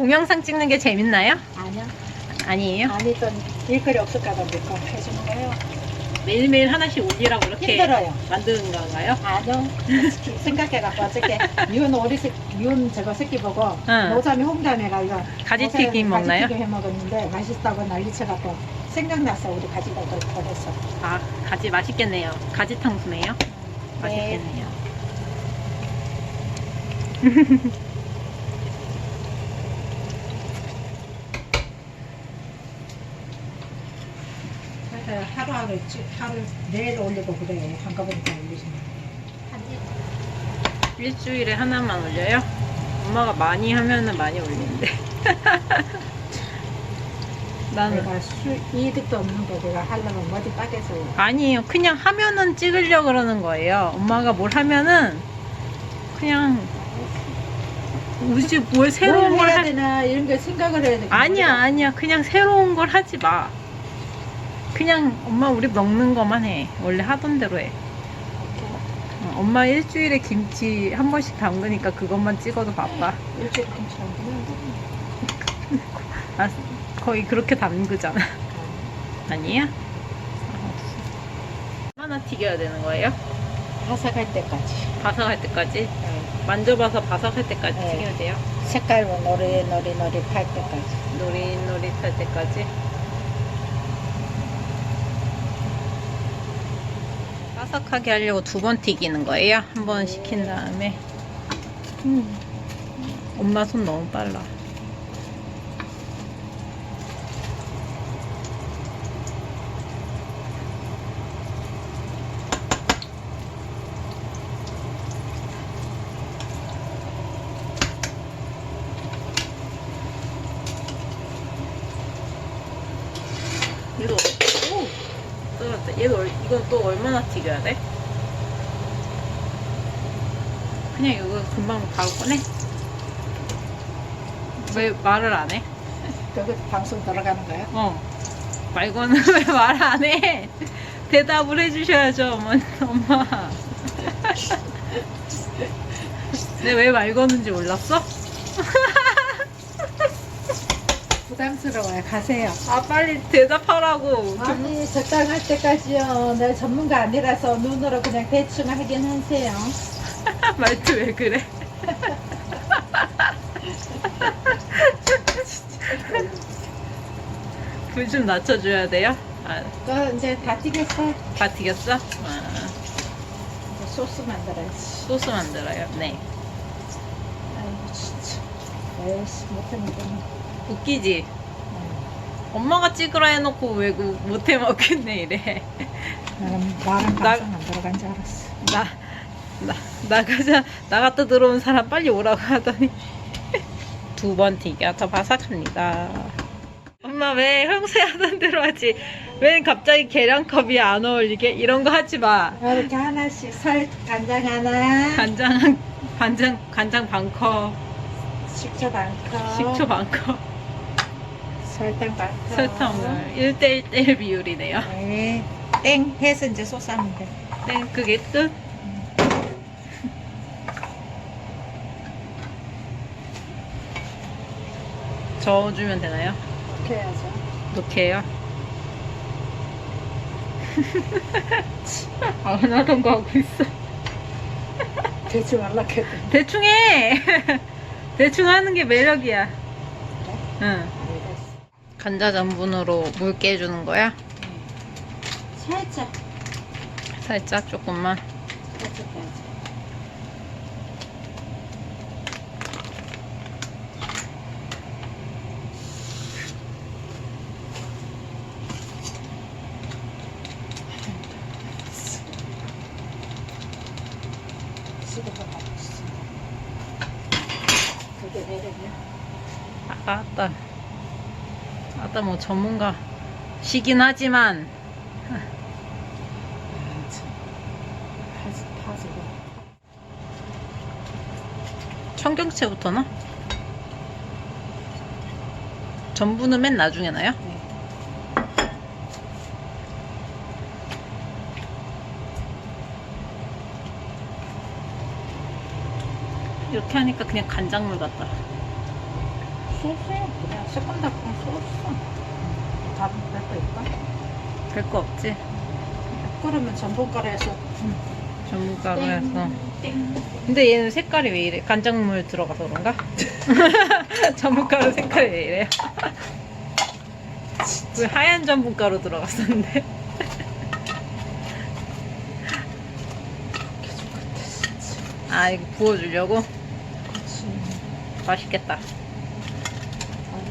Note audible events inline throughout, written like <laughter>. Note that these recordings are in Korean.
동영상 찍는 게 재밌나요? 아니요. 아니에요? 아니던 일거리 없을까봐 몇거 해주는 거예요. 매일매일 하나씩 올리라고 이렇게 힘들어요. 만드는 건가요? 아니요. <laughs> 생각해갖고 어저께 미운 오리 새 미운 저거 새끼 보고 응. 노자미 홍담회가 이거 가지튀김 먹나요? 가지튀김 해 먹었는데 맛있다고 난리쳐갖고 생각났어 우리 가지다 걸 버렸어. 아, 가지 맛있겠네요. 가지 탕수네요. 맛있겠네요. <laughs> 그래서 하루하루 쭉 하루 내일 올리고 그래 한꺼번에 다 올리시면. 일주일에 하나만 올려요? 엄마가 많이 하면은 많이 올리는데. <laughs> 나는 내가 수 이득도 없는 거 내가 하려면 머리 빠개서 아니에요. 그냥 하면은 찍으려 그러는 거예요. 엄마가 뭘 하면은 그냥 우지 뭘 새로운 뭘 걸 해야 하... 되나 이런 걸 생각을 해야 돼. 아니야 아니야 그냥 새로운 걸 하지 마. 그냥 엄마 우리 먹는 것만 해. 원래 하던 대로 해. 어, 엄마 일주일에 김치 한 번씩 담그니까 그것만 찍어도 바빠. 일주일 김치랑 그냥 아, 거의 그렇게 담그잖아. 아니야? 얼마나 튀겨야 되는 거예요? 바삭할 때까지. 바삭할 때까지? 네. 만져봐서 바삭할 때까지 네. 튀겨야 돼요? 색깔 뭐팔 때까지. 노릿노릿할 때까지? 바삭하게 하려고 두 번 튀기는 거예요? 한 번 식힌 다음에 음. 엄마 손 너무 빨라 이거 오! 떨어졌다. 얘도 얼- 이건 또 얼마나 튀겨야 돼? 그냥 이거 금방 바로 꺼내? 왜 말을 안 해? 그거 방송 들어가는 거야? 어. 말고는 <laughs> 왜 말 안 해? 대답을 해주셔야죠, 어머, 엄마. <laughs> 내가 왜말 거는지 몰랐어? <laughs> 부담스러워요. 가세요. 아, 빨리 대답하라고. 좀- 아니 적당할 때까지요. 내가 전문가 아니라서 눈으로 그냥 대충 하긴 하세요. <laughs> 말투 왜 그래? <laughs> 불 좀 낮춰줘야 돼요? 아, 그 이제 다 튀겼어. 다 튀겼어? 아, 이제 소스 만들어야지. 소스 만들어요. 네. 아이고 진짜. 에이씨 못하니까. 웃기지? 엄마가 찍으라 해놓고 왜그 못해 먹겠네 이래. 나는 나랑 나- 방송 안 들어간 줄 알았어. 나, 나, 나가자, 나갔다 들어온 사람 빨리 오라고 하더니 두 번 튀겨 더 바삭합니다. 엄마 왜 평소에 하던 대로 하지? 왜 갑자기 계량컵이 안 어울리게? 이런 거 하지 마. 이렇게 하나씩 살 간장 하나, 간장, 한- 간장, 간장 반 컵, 식초 반 컵, 식초 반 컵, 설탕 반 컵. 설탕을 1대1대1 비율이네요. 네. 땡 해서 이제 소스 하면 돼. 네, 그게 끝. 저어주면 되나요? 이렇게 해야죠. 이렇게 해요? 안 하던 거 하고 있어. 대충 연락해도. 대충 해! <laughs> 대충 하는 게 매력이야. 응. 감자 전분으로 묽게 해주는 거야? 살짝, 살짝 조금만. 살짝. 시도가. 그게. 아까 아따. 아따 뭐 전문가 시긴 하지만 파지고. 청경채부터 나? 전분은 맨 나중에 나요? 네. 이렇게 하니까 그냥 간장물 같다. 소스야 그냥 새콤달콤 소스 다른 데또 있까? 별거 없지? 그러면 전분가루에서 전문가루에서. 땡. 근데 얘는 색깔이 왜 이래? 간장물 들어가서 그런가? <laughs> 전분가루 색깔이 왜 이래요? 왜 하얀 전분가루 들어갔었는데? <laughs> 아 이거 부어주려고? 맛있겠다.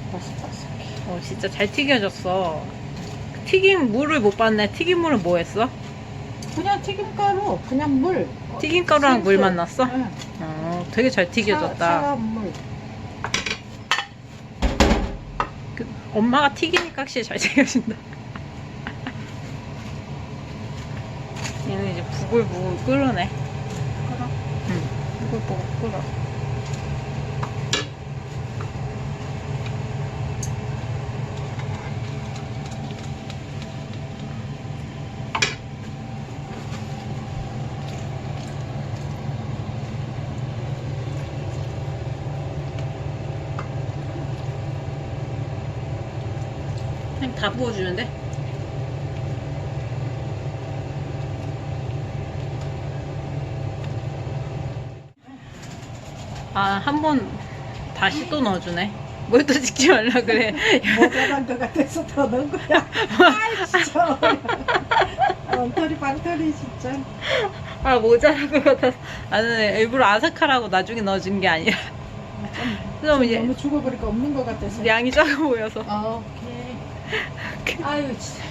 아 바삭바삭해 어 진짜 잘 튀겨졌어. 튀김 물을 못 봤네. 튀김 물은 뭐 했어? 그냥 튀김가루 그냥 물 튀김가루랑. 물만 넣었어? 응. 어 되게 잘 튀겨졌다. 차, 차가운 물 그, 엄마가 튀기니까 확실히 잘 튀겨진다. 얘는 이제 부글부글 끓으네. 그럼 응, 부글부글 끓어. 다 부어주는데? 아, 한 번 다시 또 넣어주네. 뭘 또 찍지 말라 그래. 모자란 것 같아서 더 넣은 거야 아이 진짜 엉터리 방터리 진짜 아, 모자란 것 같아서. 나는 일부러 아삭하라고 나중에 넣어준 게 아니라. 좀 이제 너무 죽어버리니까 없는 것 같아서 양이 작아 보여서. 아, 오케이 아유 진짜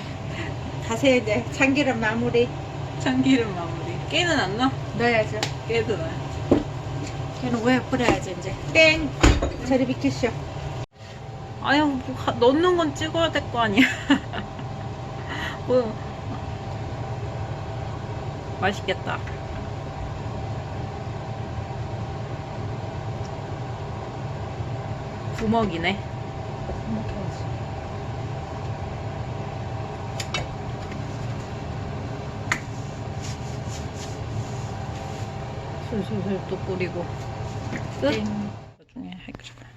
다시 이제 참기름 마무리 참기름 마무리. 깨는 안 넣어? 넣어야죠 깨도 넣어. 걔는 왜 뿌려야지 이제 땡 저리 비키쇼 아니, 뭐 가- 넣는 건 찍어야 될 거 아니야. <laughs> 뭐. 맛있겠다. 구먹이네. 이렇게 해야지 술술술 또 뿌리고. 끝. 땡 나중에 해주고.